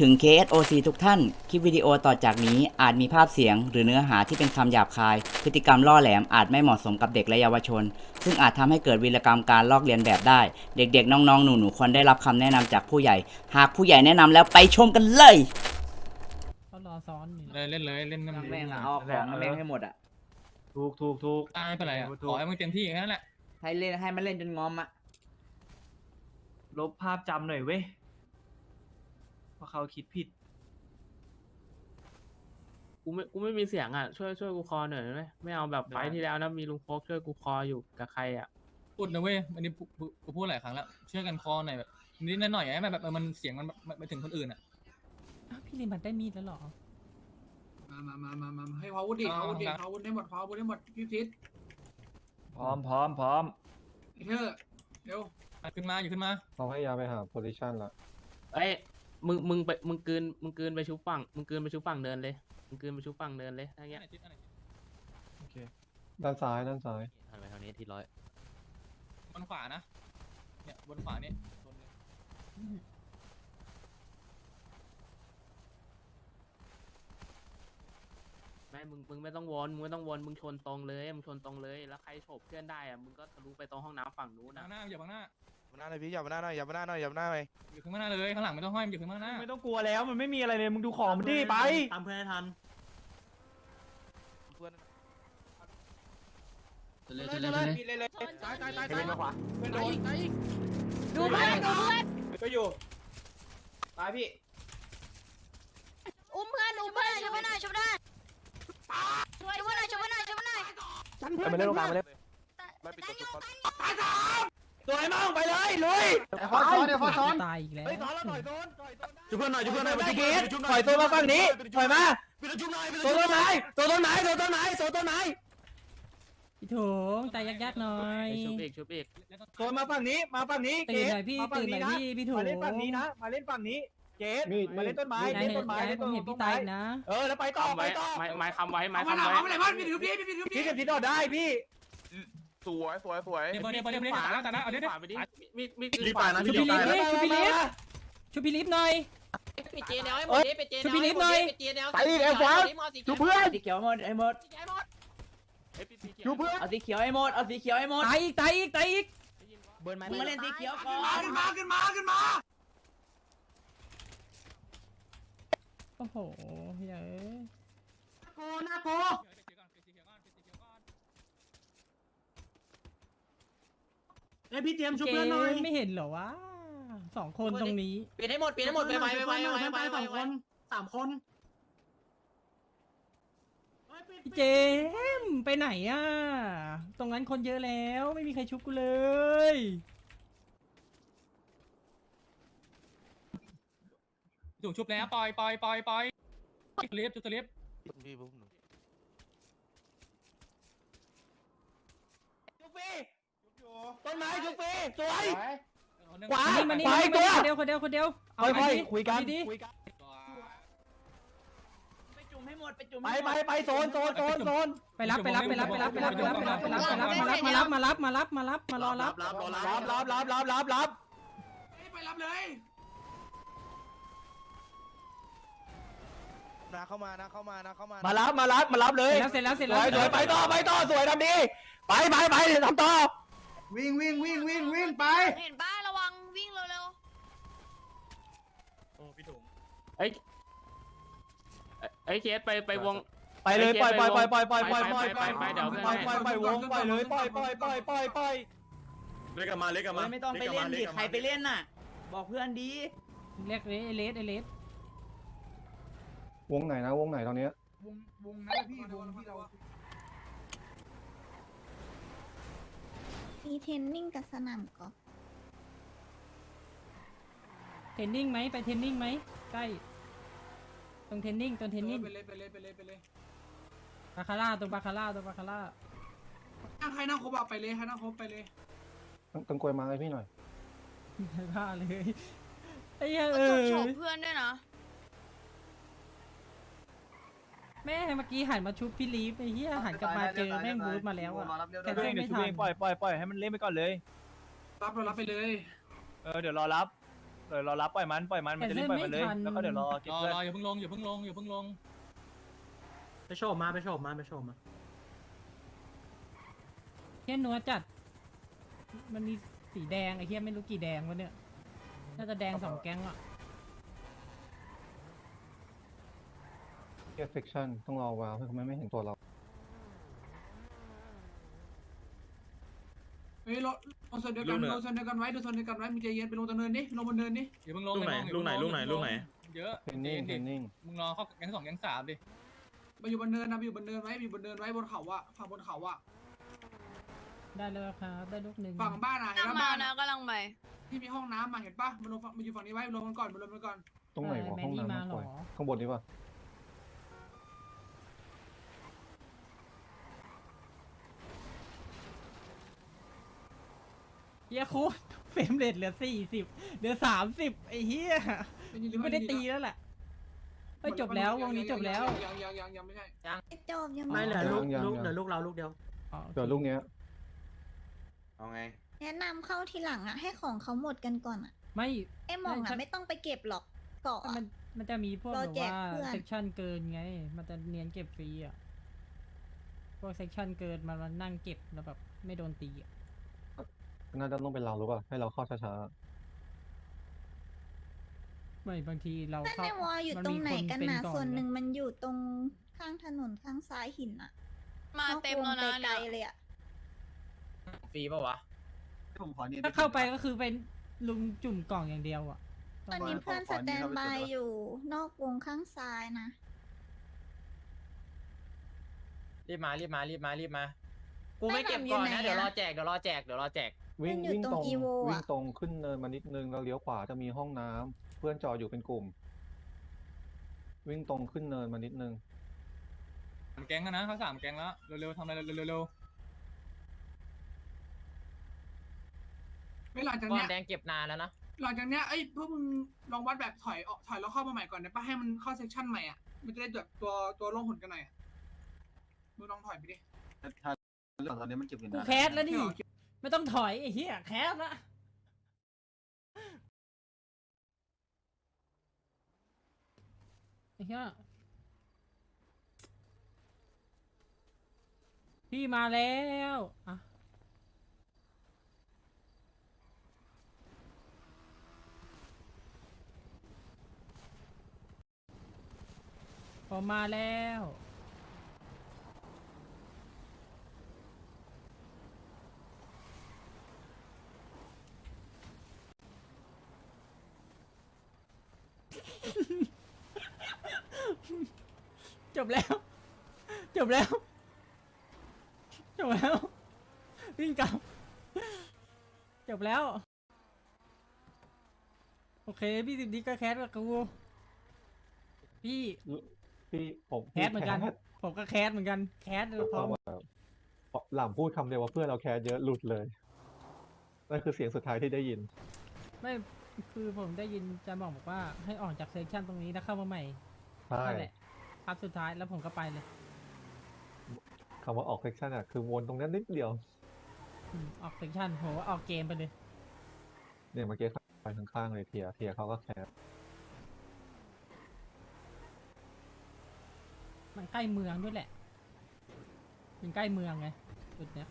ถึง KSOC ทุกท่าน คลิปวิดีโอต่อจากนี้อาจมีภาพเสียง หรือเนื้อหาที่เป็นคำหยาบคาย พฤติกรรมล่อแหลมอาจไม่เหมาะสมกับเด็กและเยาวชน ซึ่งอาจทำให้เกิดวีรกรรมการลอกเลียนแบบได้ เด็กๆ น้องๆ หนูๆ ควรได้รับคำแนะนำจากผู้ใหญ่ หากผู้ใหญ่แนะนำแล้วไปชมกันเลยเขารอซ้อนอยู่เลยเล่นเลยเล่นกันแม่งอะเอาของแม่งให้หมดอะถูกถูกถูกตายไปไหนอะถูกขอให้มึงเต็มที่แค่นั้นแหละให้เล่นให้มันเล่นจนงอมอะลบภาพจำหน่อยเว้ย ว่าเขาคิดผิด กูไม่ กูไม่มีเสียงอะ ช่วยช่วยกูคอหน่อยได้ไหมไม่เอาแบบไฟล์ที่แล้วนะ มีลุงโฟกช่วยกูคออยู่กับใครอะ พูดนะเว้ยอันนี้กูกูกูพูดหลายครั้งแล้วช่วยกันคอหน่อยแบบนิดหน่อยให้มันแบบเออมันเสียงมันมันไปถึงคนอื่นอะอ้าวพี่ลินมันได้มีดแล้วเหรอ มามามามามามาให้พาวุธดิพาวุธดิพาวุธได้หมดพาวุธได้หมดพี่พิษพร้อมพร้อมพร้อมไอ้เธอเร็วอะขึ้นมาอยู่ขึ้นมาเขาให้ยาไปหาโพซิชันละเอ้ย มึงมึงไปมึงกลืนมึงกลืนไปชุบฝั่งมึงกลืนไปชุบฝั่งเดินเลยมึงกลืนไปชุบฝั่งเดินเลยถ้าอันเงี้ยไหนทิศอันไหนทิศโอเค ด้านซ้ายด้านซ้ายหันไปทางนี้ที่ร้อยบนขวานะเนี่ยบนขวานี่บนเลยไม่มึงมึงไม่ต้องวนมึงไม่ต้องวนมึงชนตรงเลยมึงชนตรงเลยแล้วใครโฉบเพื่อนได้อะมึงก็ทะลุไปตรงห้องน้ำฝั่งนู้นข้านะงหน้าอย่าบังหน้า มาหน้าหน่อยพี่อย่ามาหน้าหน่อยอย่ามาหน้าหน่อยอย่ามาหน้าหน่อยอยู่ข้างหน้าเลยข้างหลังไม่ต้องห้อยอยู่ข้างหน้าไม่ต้องกลัวแล้วมันไม่มีอะไรเลยมึงดูของมันดิไปตามเพื่อนให้ทันเพื่อนเลยเลยเลยเลยตายตายตายเดินมาขวาเพื่อนโดนตายดูเพื่อนดูเพื่อนก็อยู่ตายพี่อุ้มเพื่อนอุ้มเพื่อนช่วยหน่อยช่วยหน่อยช่วยหน่อยช่วยหน่อยช่วยหน่อยไปเล่นตรงกลางไปเล่นไม่ปิดตัวจุดก่อน สวยมากไปเลยลุยไอ้ฟอสซ้อนไอ้ฟอสซ้อนตายอีกแล้วเฮ้ยสอนเราหน่อยโดนถอยโดนจุเพื่อนหน่อยจุเพื่อนหน่อยพี่กีดถอยตัวมาฝั่งนี้ถอยมาปิดจุ่มหน่อยปิดตัวจุ่ต้มนหน่ไม้อยตัวต้นไม้ตัวต้นไม้ตัวต้นไม้พี่โถงตายยากๆหน่อยไปชุบอีกชุบอีกตัวมาฝั่งนี้มาฝั่งนี้ตื่นหน่อยพี่มาฝั่งตื่นหน่อยนะพี่พี่โถมางเล่นฝั่งนี้นะมาเล่นฝั่งนี้เกดมีดมาเล่นต้นไม้อย่าเล่ให้นต้นไม้อย่าให้เล่นผต้มนเห็นพี่ไม้ตายอีกนะเออแล้วไปต่อคำไปไว้ต่อไม้ไม้คำไว้ไม้เอามาคำหน่อยไว้เอามาหน่อยบ้านพี่ถือพี่พี่ถือพี่พี่กับพี่โดดได้พี่ สวยสวยสวยเดี๋ยวเดี๋ยวเดี๋ยวเดี๋ยวตายแล้วตายแล้วเอาเดี๋ยวเดี๋ยวขวาไปดิมีมีรีบไปนะชุบรีพี่บลิไปฟต์นะชุบพี่ลิฟต์ชุบพี่ลิฟต์หน่อยปิดเจแนวให้หมดดิปิดเจแนวช่วยพี่ลิฟต์หน่อยปิดเจแนวไปอีกไอ้ฟ้าดูเพื่อนสีเขียวหมดไอ้หมดดูเพื่อนเอาสีเขียวให้หมดเอาสีเขียวให้หมดตายอีกตายอีกตายอีกเบิร์นไม้มึงมาเล่นสีเขียวก่อขึ้นมานขึ้นมาขึ้นมาขึ้นมาโอ้โหเฮ้ยโกน่าโก ไอพี่เตรียมชุบเกเพื่อนหน่อยมไม่เห็นเหรอวะสองคนตรงนี้ปิดให้หมดปิดให้หมดไปไปไปไปไปไปไปสองคนสามคนพี่เจมส์ไปไหนอะ ตรงนั้นคนเยอะแล้วไม่มีใครชุบกูเลย ถูกชุบแล้วปล่อยปล่อยปล่อยปล่อยจุดเลียบจุดเลียบพี่ปุ๊บหนูชุบฟรี ต้นไม้ชุบฟรีสวยหนึ่งขวานี่มานี่ไปมานี่ตัว คนเดียวคนเดียวคนเดียวเอาค่อยดีๆคุยกันดีคุยกันไปจุ่มให้หมดไปจุ่มไปไปไปโซนโซนโซนโซนไปรับไปรับไปรับไปรับไปรับไปรับไปรับไปรับไปรับมารับมารับมารับมารับมารอรับรับรอรับรับรับรับรับรับไปรับเลยนะเข้ามานะเข้ามานะเข้ามามารับมารับมารับเลเสยร็จแล้วเสร็จสแล้วเสร็จวยแล้วสวยไปต่อไปต่อสวยทำดีไปไปไปทำต่อ วิ่งวิ่งวิ่งวิ่งวิ่งไป เห็นป้าระวังวิ่งเร็วเอ้ยเอ้ยเคสไปไปวง ไปเลยปล่อยปล่อยปล่อยปล่อยปล่อยปล่อยปล่อยไปไปไปเดี๋ยวปล่อยปล่อยปล่อยวงปล่อยเลยปล่อยปล่อยปล่อยปล่อยปล่อยเล็กกันมาเล็กกันมาไม่ต้องไปเล่นดิใครไปเล่นน่ะ บอกเพื่อนดีเรียกเอเลสเอเลสวงไหนนะวงไหนตอนเนี้ยวงวงนั้นพี่วงที่เรา มีเทรนนิ่งกับสนามกอล์ฟเทรนนิ่งไหมไปเทรนนิ่งไหมใกล้ตรงเทรนนิ่งตรงเทรนนิ่งไปเลยไปเลยไปเลยไปเลยบาคาร่าตรงบาคาร่าตรงบาคาร่านั่งใครนั่งครบอะไปเลยใครนั่งครบไปเลยต้องต้องกลวยมาให้พี่หน่อยไม่พลาดเลยไอ้เหี้ยๆเอก็จบอ โฉบเพื่อนด้วยนะ แม่เมื่อกี้หันมาชุบพี่ลีฟไอ้เหี้ยหันกลับมาเจอแม่งบูทมาแล้วอะแคนตัวเซิเอลงเดี๋ยวไม่ตัวทัเอนงปล่อยปล่อยปล่อยให้มันเล่นไปก่อนเลย รับเรารับไปเลยเออเดี๋ยวรอรับเดี๋ยวเรารับปล่อยมันปล่อยมันมันจะรีบปล่อยมันเลยแล้วก็เดี๋ยวรอเก็บรอเพื่อนรออย่าเพิ่งลงอย่าเพิ่งลงอย่าเพิ่งลงไปโชว์มาไปโชว์มาไปโชว์มาเฮียนัวจัด มันมีสีแดงไอ้เฮียไม่รู้กี่แดงวะเนี่ยน่าจะแดงสองแก๊งอะ เอฟเฟคชั่นต้องรอวาวเพื่อไม่ไม่เห็นตัวเรา เฮ้ยรถลงโซนเดียวกันลงโซนเดียวกันไว้ดูโซนเดียวกันไว้มึงใจเย็นไปลงตะเนินดิลงบนเนินดิอย่าเพิ่งลงลูกไหนอย่าลูเพิ่กไหนงลูกไหนอย่าลูเพิ่กไหน เยอะเทรนนิ่งเทรนนิ่งมึงรอเข้าแก๊งสองแก๊งสามดิไปอยู่บนเนินนะไปอยู่บนเนินไว้ไปอยู่บนเนินไว้บนเขาอะฝั่งบนเขาอะได้เลยครับได้ลูกหนึ่งฝั่งบ้านอะเห็นกำลังปะมาบ้านนะอะกำลังไปที่มีห้องน้ำมาเห็นปะมันลงฝั่งมันอยู่ฝั่งนี้ไว้ลงมันก่อนมันลงมันก่อนตรงไหนวะแมห้องนี่น้ำมามาเหรปล่อยอข้างบนนี้ป่ะ เฮียโคตรเฟรมเรทเหลือสี่สิบเหลือสามสิบไอ้เฮียไม่ได้ตีแล้วแหละเฮ้ยจบแล้ววงนี้จบแล้วยังยังยังยังไม่ใช่จบยังไม่เหลือยังลูกยังลูกยังเหลือลูกเราลูกเดียวอ๋อเดี๋ยวลูกเนี้ยเอาไง แนะนำเข้าทีหลังอะ ให้ของเขาหมดกันก่อนอะ ไม่ไอ้หมองไม่อะใช่ไม่ต้องไปเก็บหรอกเกาะมัอะนมันจะมีพวกรอแบบแจกว่าเพื่อนเซกชันเกินไง มันจะเนียนเก็บฟรีอะพวกเซกชันเกินมันมานั่งเก็บแล้วแบบไม่โดนตีอะ น่าจะต้องเป็นเราหรือเปล่าให้เราเข้าช้าไม่บางทีเรานั่นเข้าในวอลอยู่มัตรงมีไหนคกันเป็นะก่อส่วนหนึ่งไมันอยู่ตรงข้างถนนข้างซ้ายหินอะมานอกเต็มวงแล้วนะไกลเนี่ยๆเลยอะฟรีปะวะผมขอนี่ถ้าเข้าไปก็คือเป็นลุมจุ่มกล่องอย่างเดียวอะตอนนี้เพื่อนสแตนบายอยู่ นอกวงข้างซ้ายนะ รีบมารีบมารีบมารีบมา กูไม่เก็บก่อนนะ เดี๋ยวรอแจกเดี๋ยวรอแจกเดี๋ยวรอแจกๆวิ่งมันอยู่วิ่งตตรรงง Evo อะ วิ่งตรงขึ้นเนินมานิดนึงแล้วเลี้ยวขวาจะมีห้องน้ำเพื่อนจออยู่เป็นกลุ่ม วิ่งตรงขึ้นเนินมานิดนึง สามแก๊งแล้วนะเขาสามแก๊งแล้วเร็วๆทำอะไรเร็วไม่หลังจากก้อเนี้นยแดงเก็บนานแล้วนะ หลังจากเนี้ยเอ้ยพวกมึงลองวัดแบบถอยออกถอยแล้วเข้ามาใหม่ก่อนได้ปะให้มันเข้าเซสชั่นใหม่อะมันจะได้แบบตัวตัวล่องหนกันหน่อยอะมึงลองถอยไปดิ เรื่องตอนนี้มันเก็บเงินกูแคสแล้วดิ ไม่ต้องถอยไอ้เหี้ยแคสละไอ้เหี้ยพี่มาแล้วอะผมมาแล้ว จบแล้ว จบแล้ว จบแล้ว วิ่งกลับ จบแล้ว โอเค พี่สิบดีก็แคสกับกู พี่พี่ผมแคสเหมือนกัน ผมก็แคสเหมือนกัน แคสพูดพร้อมแบบหล่ำพูดคำเดียวว่าเพื่อนเราแคสเยอะหลุดเลยนั่นคือเสียงสุดท้ายที่ได้ยิน ไม่คือผมได้ยินจะบอกบอกว่าให้ออกจากเซสชันตรงนี้แล้วเข้ามาใหม่ใช่นั่นแหละครับสุดท้ายแล้วผมก็ไปเลยคำว่าออกเซกชันอะคือวนตรงนั้นนิดเดียวอืมออกเซสชันโหออกเกมไปเลย เนี่ยเมื่อกี้ไปข้างๆเลยเทียเทียเขาก็แคสมันใกล้เมืองด้วยแหละ มันใกล้เมืองไงจุดเนี้ย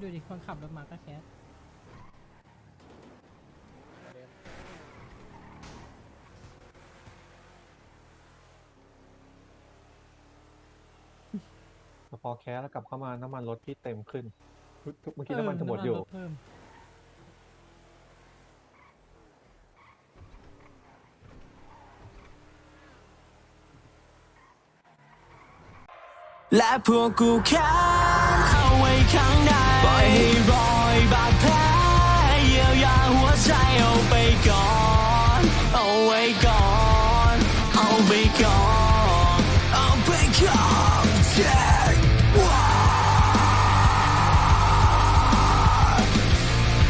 ดูดิคนขับรถมาก็แคส พอแคสแล้วกลับเข้ามาน้ำมันรถที่เต็มขึ้นทุกเมื่อกี้น้ำมันจะหมดอยู่และพวกกูแค้นเอาไว้ข้างในปล่อยให้รอยบาดแผลเยียวยาหัวใจเอาไปก่อน เอาไว้ก่อน เอาไปก่อน เอาไปก่อน